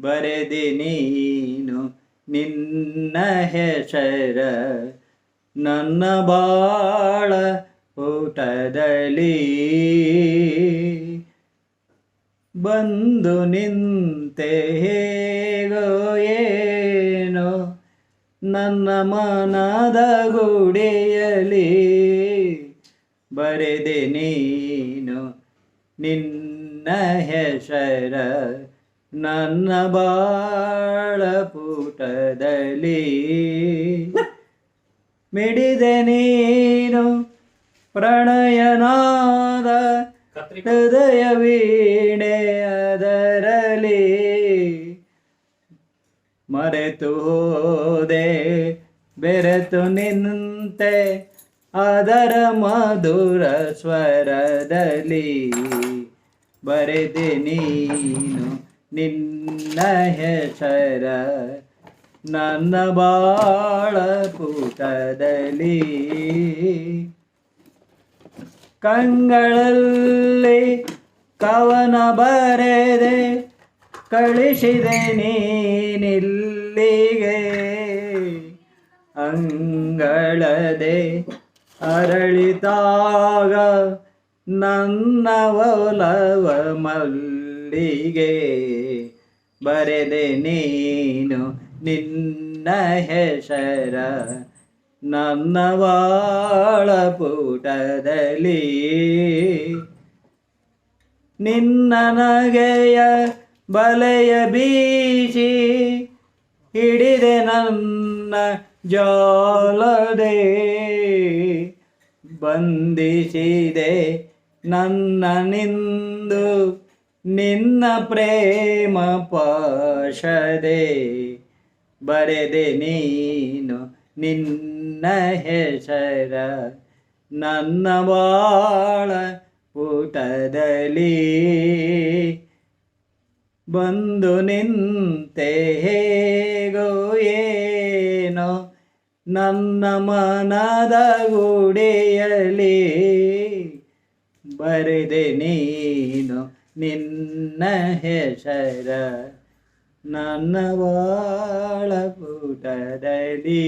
ಬರೆದೆ ನೀನು ನಿನ್ನ ಹೆಸರ. ನನ್ನ ಬಾಳ ಊಟದಲ್ಲಿ ಬಂದು ನಿಂತೆ ಹೇಗೋ ಏನೋ. ನನ್ನ ಮನದ ಗುಡಿಯಲಿ ಬರೆದೆ ನೀನು ನಿನ್ನ ಹೆಸರ ನನ್ನ ಬಾಳ ಪುಟದಲ್ಲಿ. ಮಿಡಿದೆ ನೀನು ಪ್ರಣಯನಾದ ಹೃದಯ ವೀಣೆ ಅದರಲಿ ಮರೆತು ಹೋದೆ ಬೆರೆತು ನಿಂತೆ ಅದರ ಮಧುರ ಸ್ವರದಲ್ಲಿ. ಬರೆದೆ ನೀನು ನಿನ್ನ ಹೆಸರ ನನ್ನ ಬಾಳ ಪುಟದಲ್ಲಿ ಕಂಗಳಲ್ಲಿ ಕವನ ಬರೆದೆ ಕಳಿಸಿದೆ ನೀನಿಲ್ಲಿಗೆ. ಅಂಗಳದೆ ಅರಳಿತಾಗ ನನ್ನ ಒಲವ ಮಲ್ಲಿಗೆ ಬರೆದೆ ನೀನು ನಿನ್ನ ಹೆಸರ. ನನ್ನ ವಾಳ ಪುಟದಲ್ಲಿ ನಿನ್ನ ನಗೆಯ ಬಲೆಯ ಬೀಸಿ ಹಿಡಿದೆ ನನ್ನ ಜಾಲದೆ. ಬಂಧಿಸಿದೆ ನನ್ನ ನಿಂದು ನಿನ್ನ ಪ್ರೇಮ ಪಾಶದೆ ಬರೆದೆ ನೀನು ನಿನ್ನ ಹೆಸರ. ನನ್ನ ಬಾಳ ಪುಟದಲ್ಲಿ ಬಂದು ನಿಂತೆ ಹೇಗೋ ಏನೋ ನನ್ನ ಮನದ ಗುಡಿಯಲಿ ಬರೆದೆ ನೀನು ನಿನ್ನ ಹೆಸರ ನನ್ನ ಬಾಳ ಪುಟದಲ್ಲಿ